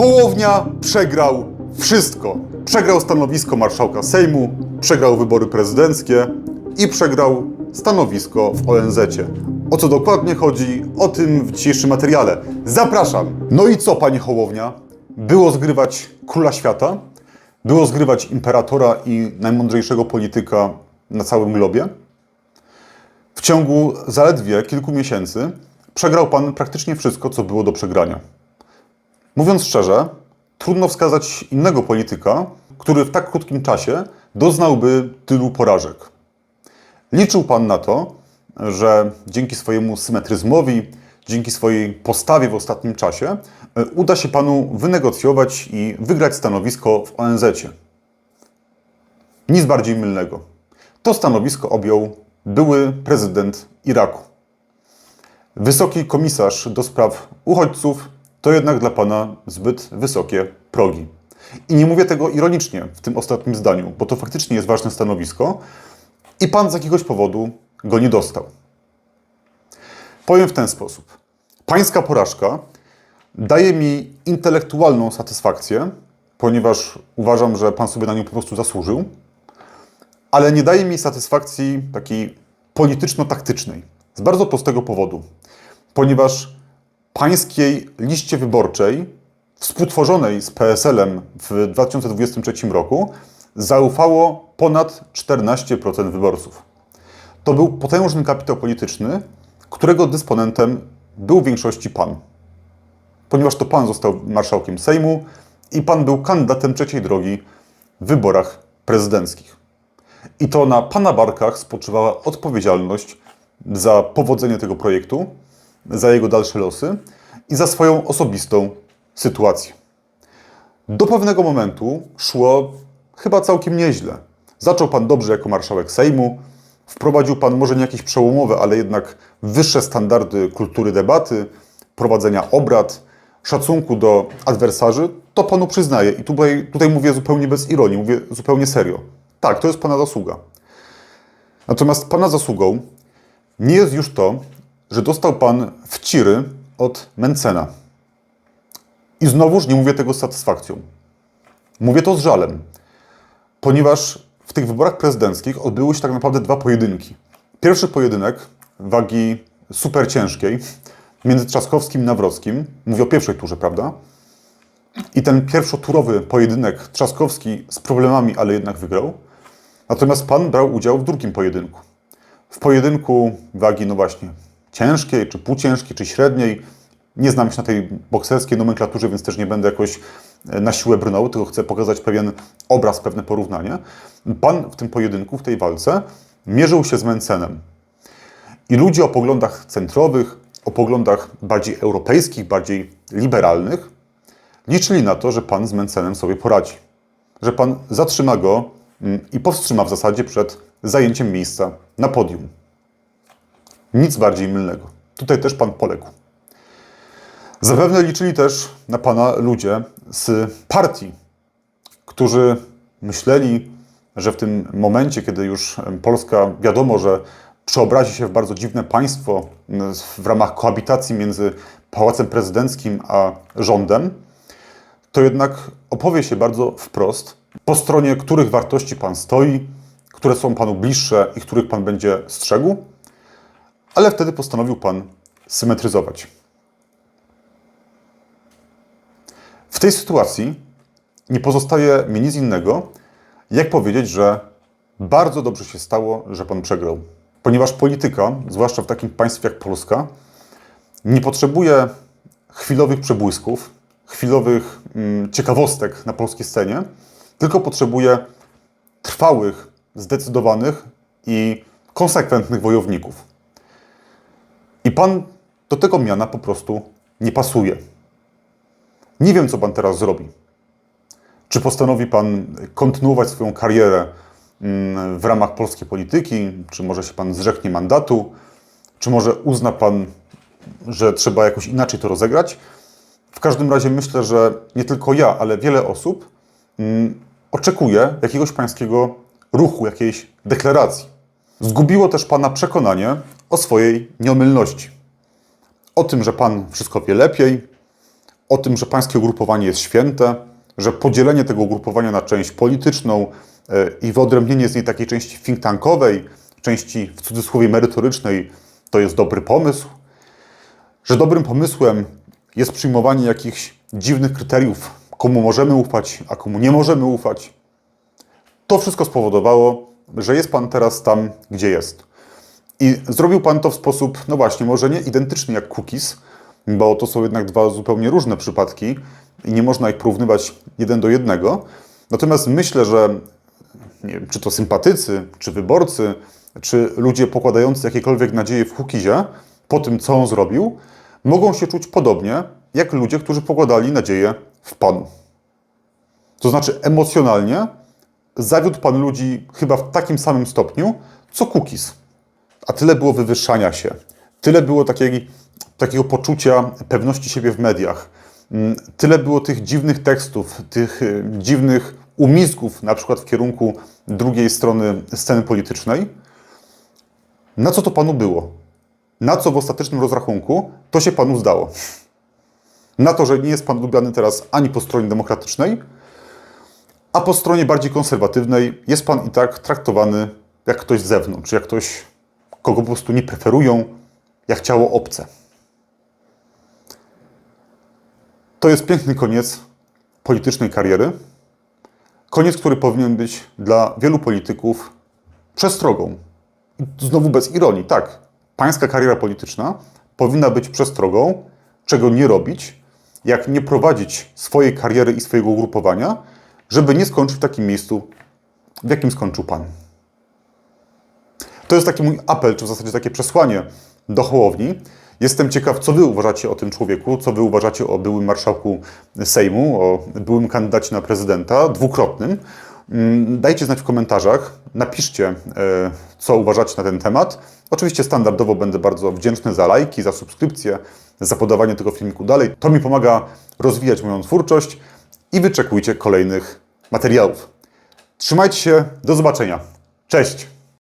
Hołownia przegrał wszystko. Przegrał stanowisko marszałka Sejmu, przegrał wybory prezydenckie i przegrał stanowisko w ONZ-cie. O co dokładnie chodzi, o tym w dzisiejszym materiale. Zapraszam! No i co, panie Hołownia? Było zgrywać króla świata? Było zgrywać imperatora i najmądrzejszego polityka na całym globie? W ciągu zaledwie kilku miesięcy przegrał pan praktycznie wszystko, co było do przegrania. Mówiąc szczerze, trudno wskazać innego polityka, który w tak krótkim czasie doznałby tylu porażek. Liczył pan na to, że dzięki swojemu symetryzmowi, dzięki swojej postawie w ostatnim czasie, e, uda się panu wynegocjować i wygrać stanowisko w ONZ. Nic bardziej mylnego. To stanowisko objął były prezydent Iraku. Wysoki komisarz do spraw uchodźców to jednak dla pana zbyt wysokie progi. I nie mówię tego ironicznie w tym ostatnim zdaniu, bo to faktycznie jest ważne stanowisko i pan z jakiegoś powodu go nie dostał. Powiem w ten sposób. Pańska porażka daje mi intelektualną satysfakcję, ponieważ uważam, że pan sobie na nią po prostu zasłużył, ale nie daje mi satysfakcji takiej polityczno-taktycznej. Z bardzo prostego powodu. Ponieważ pańskiej liście wyborczej, współtworzonej z PSL-em w 2023 roku, zaufało ponad 14% wyborców. To był potężny kapitał polityczny, którego dysponentem był w większości pan. Ponieważ to pan został marszałkiem Sejmu i pan był kandydatem trzeciej drogi w wyborach prezydenckich. I to na pana barkach spoczywała odpowiedzialność za powodzenie tego projektu, za jego dalsze losy i za swoją osobistą sytuację. Do pewnego momentu szło chyba całkiem nieźle. Zaczął pan dobrze jako marszałek Sejmu, wprowadził pan może nie jakieś przełomowe, ale jednak wyższe standardy kultury debaty, prowadzenia obrad, szacunku do adwersarzy, to panu przyznaję. I tutaj, tutaj mówię zupełnie bez ironii, mówię zupełnie serio. Tak, to jest pana zasługa. Natomiast pana zasługą nie jest już to, że dostał pan wciry od Mencena. I znowuż nie mówię tego z satysfakcją. Mówię to z żalem, ponieważ w tych wyborach prezydenckich odbyły się tak naprawdę dwa pojedynki. Pierwszy pojedynek wagi super ciężkiej między Trzaskowskim i Nawrockim. Mówię o pierwszej turze, prawda? I ten pierwszoturowy pojedynek Trzaskowski z problemami, ale jednak wygrał. Natomiast pan brał udział w drugim pojedynku. W pojedynku wagi, no właśnie, ciężkiej, czy półciężkiej, czy średniej. Nie znam się na tej bokserskiej nomenklaturze, więc też nie będę jakoś e, na siłę brnął, tylko chcę pokazać pewien obraz, pewne porównanie. Pan w tym pojedynku, w tej walce, mierzył się z Mencenem. I ludzie o poglądach centrowych, o poglądach bardziej europejskich, bardziej liberalnych, liczyli na to, że pan z Mencenem sobie poradzi. Że pan zatrzyma go mm, i powstrzyma w zasadzie przed zajęciem miejsca na podium. Nic bardziej mylnego. Tutaj też pan poległ. Zapewne liczyli też na pana ludzie z partii, którzy myśleli, że w tym momencie, kiedy już Polska wiadomo, że przeobrazi się w bardzo dziwne państwo w ramach kohabitacji między pałacem prezydenckim a rządem, to jednak opowie się bardzo wprost, po stronie których wartości pan stoi, które są panu bliższe i których pan będzie strzegł, ale wtedy postanowił pan symetryzować. W tej sytuacji nie pozostaje mi nic innego, jak powiedzieć, że bardzo dobrze się stało, że pan przegrał. Ponieważ polityka, zwłaszcza w takim państwie jak Polska, nie potrzebuje chwilowych przebłysków, chwilowych mm, ciekawostek na polskiej scenie, tylko potrzebuje trwałych, zdecydowanych i konsekwentnych wojowników. I pan do tego miana po prostu nie pasuje. Nie wiem, co pan teraz zrobi. Czy postanowi pan kontynuować swoją karierę mm, w ramach polskiej polityki? Czy może się pan zrzeknie mandatu? Czy może uzna pan, że trzeba jakoś inaczej to rozegrać? W każdym razie myślę, że nie tylko ja, ale wiele osób mm, oczekuje jakiegoś pańskiego ruchu, jakiejś deklaracji. Zgubiło też pana przekonanie o swojej nieomylności. O tym, że pan wszystko wie lepiej, o tym, że pańskie ugrupowanie jest święte, że podzielenie tego ugrupowania na część polityczną e, i wyodrębnienie z niej takiej części think tankowej, części w cudzysłowie merytorycznej, to jest dobry pomysł, że dobrym pomysłem jest przyjmowanie jakichś dziwnych kryteriów, komu możemy ufać, a komu nie możemy ufać. To wszystko spowodowało, że jest Pan teraz tam, gdzie jest. I zrobił Pan to w sposób, no właśnie, może nie identyczny jak cookies, bo to są jednak dwa zupełnie różne przypadki i nie można ich porównywać jeden do jednego. Natomiast myślę, że nie wiem, czy to sympatycy, czy wyborcy, czy ludzie pokładający jakiekolwiek nadzieje w Hukizie po tym, co on zrobił, mogą się czuć podobnie jak ludzie, którzy pokładali nadzieję w Panu. To znaczy emocjonalnie zawiódł Pan ludzi chyba w takim samym stopniu, co Cookies. A tyle było wywyższania się, tyle było takiej, takiego poczucia pewności siebie w mediach, Mm, tyle było tych dziwnych tekstów, tych y, dziwnych umizgów, na przykład w kierunku drugiej strony sceny politycznej. Na co to Panu było? Na co w ostatecznym rozrachunku to się Panu zdało? Na to, że nie jest Pan lubiany teraz ani po stronie demokratycznej, a po stronie bardziej konserwatywnej jest Pan i tak traktowany jak ktoś z zewnątrz, jak ktoś, kogo po prostu nie preferują, jak ciało obce. To jest piękny koniec politycznej kariery. Koniec, który powinien być dla wielu polityków przestrogą. Znowu bez ironii, tak. Pańska kariera polityczna powinna być przestrogą, czego nie robić, jak nie prowadzić swojej kariery i swojego ugrupowania, żeby nie skończyć w takim miejscu, w jakim skończył Pan. To jest taki mój apel, czy w zasadzie takie przesłanie do Hołowni. Jestem ciekaw, co Wy uważacie o tym człowieku, co Wy uważacie o byłym marszałku Sejmu, o byłym kandydacie na prezydenta, dwukrotnym. Mm, Dajcie znać w komentarzach, napiszcie, e, co uważacie na ten temat. Oczywiście standardowo będę bardzo wdzięczny za lajki, za subskrypcję, za podawanie tego filmiku dalej. To mi pomaga rozwijać moją twórczość i wyczekujcie kolejnych materiałów. Trzymajcie się, do zobaczenia. Cześć!